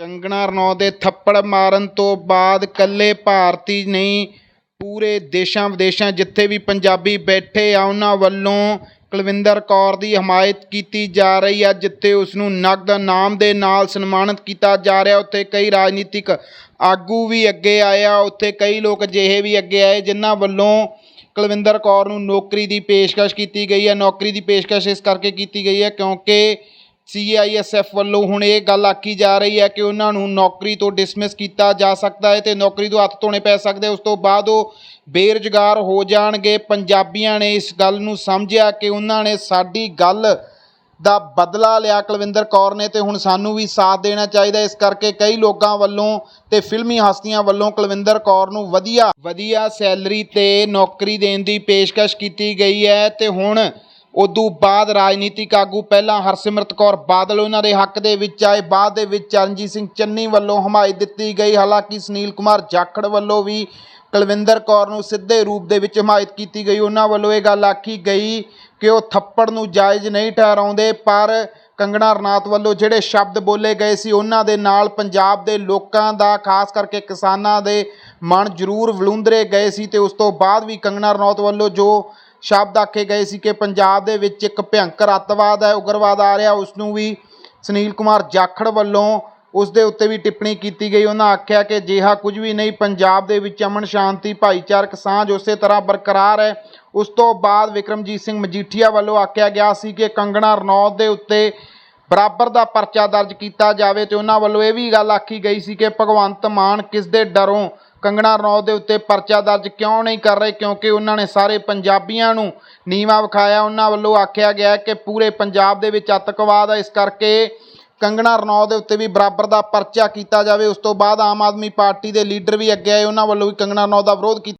ਕੰਗਣਾ ਰਣੌਤ ਦੇ ਥੱਪੜ ਮਾਰਨ ਤੋਂ ਬਾਅਦ ਕੱਲੇ ਭਾਰਤੀ ਨਹੀਂ, ਪੂਰੇ ਦੇਸ਼ਾਂ ਵਿਦੇਸ਼ਾਂ ਜਿੱਥੇ ਵੀ ਪੰਜਾਬੀ ਬੈਠੇ ਆ, ਉਹਨਾਂ ਵੱਲੋਂ ਕੁਲਵਿੰਦਰ ਕੌਰ ਦੀ ਹਮਾਇਤ ਕੀਤੀ ਜਾ ਰਹੀ ਹੈ ਜਿੱਥੇ ਉਸ ਨੂੰ ਨਗਦ ਨਾਮ ਦੇ ਨਾਲ ਸਨਮਾਨਿਤ ਕੀਤਾ ਜਾ ਰਿਹਾ। ਉੱਥੇ ਕਈ ਰਾਜਨੀਤਿਕ ਆਗੂ ਵੀ ਅੱਗੇ ਆਏ ਆ, ਉੱਥੇ ਕਈ ਲੋਕ ਅਜਿਹੇ ਵੀ ਅੱਗੇ ਆਏ, ਜਿਨ੍ਹਾਂ ਵੱਲੋਂ ਕੁਲਵਿੰਦਰ ਕੌਰ ਨੂੰ ਨੌਕਰੀ ਦੀ ਪੇਸ਼ਕਸ਼ ਕੀਤੀ ਗਈ ਹੈ ਨੌਕਰੀ ਦੀ ਪੇਸ਼ਕਸ਼ ਇਸ ਕਰਕੇ ਕੀਤੀ ਗਈ ਹੈ ਕਿਉਂਕਿ ਸੀਆਈਐਸਐਫ ਵੱਲੋਂ ਹੁਣ ਇਹ ਗੱਲ ਆਖੀ ਜਾ ਰਹੀ ਹੈ ਕਿ ਉਹਨਾਂ ਨੂੰ ਨੌਕਰੀ ਤੋਂ ਡਿਸਮਿਸ ਕੀਤਾ ਜਾ ਸਕਦਾ ਹੈ ਤੇ ਨੌਕਰੀ ਤੋਂ ਹੱਥ ਧੋਣੇ ਪੈ ਸਕਦੇ ਉਸ ਤੋਂ ਬਾਅਦ ਉਹ ਬੇਰੁਜ਼ਗਾਰ ਹੋ ਜਾਣਗੇ। ਪੰਜਾਬੀਆਂ ਨੇ ਇਸ ਗੱਲ ਨੂੰ ਸਮਝਿਆ ਕਿ ਉਹਨਾਂ ਨੇ ਸਾਡੀ ਗੱਲ ਦਾ ਬਦਲਾ ਲਿਆ ਕੁਲਵਿੰਦਰ ਕੌਰ ਨੇ ਤੇ ਹੁਣ ਸਾਨੂੰ ਵੀ ਸਾਥ ਦੇਣਾ ਚਾਹੀਦਾ ਇਸ ਕਰਕੇ ਕਈ ਲੋਕਾਂ ਵੱਲੋਂ ਤੇ ਫਿਲਮੀ ਹਸਤੀਆਂ ਵੱਲੋਂ ਕੁਲਵਿੰਦਰ ਕੌਰ ਨੂੰ ਵਧੀਆ ਵਧੀਆ ਸੈਲਰੀ ਤੇ ਨੌਕਰੀ ਦੇਣ ਦੀ ਪੇਸ਼ਕਸ਼ ਕੀਤੀ ਗਈ ਹੈ ਤੇ ਹੁਣ ਉਦੋਂ ਬਾਅਦ ਰਾਜਨੀਤਿਕ ਆਗੂ ਪਹਿਲਾਂ ਹਰਸਿਮਰਤ ਕੌਰ ਬਾਦਲ, ਉਹਨਾਂ ਦੇ ਹੱਕ ਦੇ ਵਿੱਚ ਆਏ। ਬਾਅਦ ਦੇ ਵਿੱਚ ਚਰਨਜੀਤ ਸਿੰਘ ਚੰਨੀ ਵੱਲੋਂ ਹਮਾਇਤ ਦਿੱਤੀ ਗਈ। ਹਾਲਾਂਕਿ ਸੁਨੀਲ ਕੁਮਾਰ ਜਾਖੜ ਵੱਲੋਂ ਵੀ ਕੁਲਵਿੰਦਰ ਕੌਰ ਨੂੰ ਸਿੱਧੇ ਰੂਪ ਦੇ ਵਿੱਚ ਹਮਾਇਤ ਕੀਤੀ ਗਈ। ਉਹਨਾਂ ਵੱਲੋਂ ਇਹ ਗੱਲ ਆਖੀ ਗਈ ਕਿ ਉਹ ਥੱਪੜ ਨੂੰ ਜਾਇਜ਼ ਨਹੀਂ ਠਹਿਰਾਉਂਦੇ, ਪਰ ਕੰਗਣਾ ਰਣਾਤ ਵੱਲੋਂ ਜਿਹੜੇ ਸ਼ਬਦ ਬੋਲੇ ਗਏ ਸੀ, ਉਹਨਾਂ ਦੇ ਨਾਲ ਪੰਜਾਬ ਦੇ ਲੋਕਾਂ ਦਾ, ਖਾਸ ਕਰਕੇ ਕਿਸਾਨਾਂ ਦੇ ਮਨ ਜ਼ਰੂਰ ਵਲੂੰਦਰੇ ਗਏ ਸੀ ਤੇ ਉਸ ਤੋਂ ਬਾਅਦ ਵੀ ਕੰਗਣਾ ਰਣੌਤ ਵੱਲੋਂ ਜੋ ਸ਼ਬਦ ਆਖੇ ਗਏ ਸੀ ਕਿ ਪੰਜਾਬ ਦੇ ਵਿੱਚ ਇੱਕ ਭਿਅੰਕਰ ਅੱਤਵਾਦ ਹੈ, ਉਗਰਵਾਦ ਆ ਰਿਹਾ ਉਸ ਨੂੰ ਵੀ ਸੁਨੀਲ ਕੁਮਾਰ ਜਾਖੜ ਵੱਲੋਂ ਉਸ ਦੇ ਉੱਤੇ ਵੀ ਟਿੱਪਣੀ ਕੀਤੀ ਗਈ। ਉਹਨਾਂ ਆਖਿਆ ਕਿ ਅਜਿਹਾ ਕੁਝ ਵੀ ਨਹੀਂ, ਪੰਜਾਬ ਦੇ ਵਿੱਚ ਅਮਨ ਸ਼ਾਂਤੀ, ਭਾਈਚਾਰਕ ਸਾਂਝ ਉਸੇ ਤਰ੍ਹਾਂ ਬਰਕਰਾਰ ਹੈ। ਉਸ ਤੋਂ ਬਾਅਦ ਵਿਕਰਮਜੀਤ ਸਿੰਘ ਮਜੀਠੀਆ ਵੱਲੋਂ ਆਖਿਆ ਗਿਆ ਸੀ ਕਿ ਕੰਗਣਾ ਰਣੌਤ ਦੇ ਉੱਤੇ ਬਰਾਬਰ ਦਾ ਪਰਚਾ ਦਰਜ ਕੀਤਾ ਜਾਵੇ ਤੇ ਉਹਨਾਂ ਵੱਲੋਂ ਇਹ ਵੀ ਗੱਲ ਆਖੀ ਗਈ ਸੀ ਕਿ ਭਗਵੰਤ ਮਾਨ ਕਿਸ ਦੇ ਡਰੋਂ ਕੰਗਣਾ ਰਣੌਤ ਦੇ ਉੱਤੇ ਪਰਚਾ ਦਰਜ ਕਿਉਂ ਨਹੀਂ ਕਰ ਰਹੇ? ਕਿਉਂਕਿ ਉਹਨਾਂ ਨੇ ਸਾਰੇ ਪੰਜਾਬੀਆਂ ਨੂੰ ਨੀਵਾ ਵਿਖਾਇਆ। ਉਹਨਾਂ ਵੱਲੋਂ ਆਖਿਆ ਗਿਆ ਕਿ ਪੂਰੇ ਪੰਜਾਬ ਦੇ ਵਿੱਚ ਅੱਤਵਾਦ ਹੈ ਇਸ ਕਰਕੇ ਕੰਗਣਾ ਰਣੌਤ ਦੇ ਉੱਤੇ ਵੀ ਬਰਾਬਰ ਦਾ ਪਰਚਾ ਕੀਤਾ ਜਾਵੇ। ਉਸ ਤੋਂ ਬਾਅਦ ਆਮ ਆਦਮੀ ਪਾਰਟੀ ਦੇ ਲੀਡਰ ਵੀ ਅੱਗੇ ਆਏ। ਉਹਨਾਂ ਵੱਲੋਂ ਵੀ ਕੰਗਣਾ ਰਣੌਤ ਦਾ ਵਿਰੋਧ ਕੀਤਾ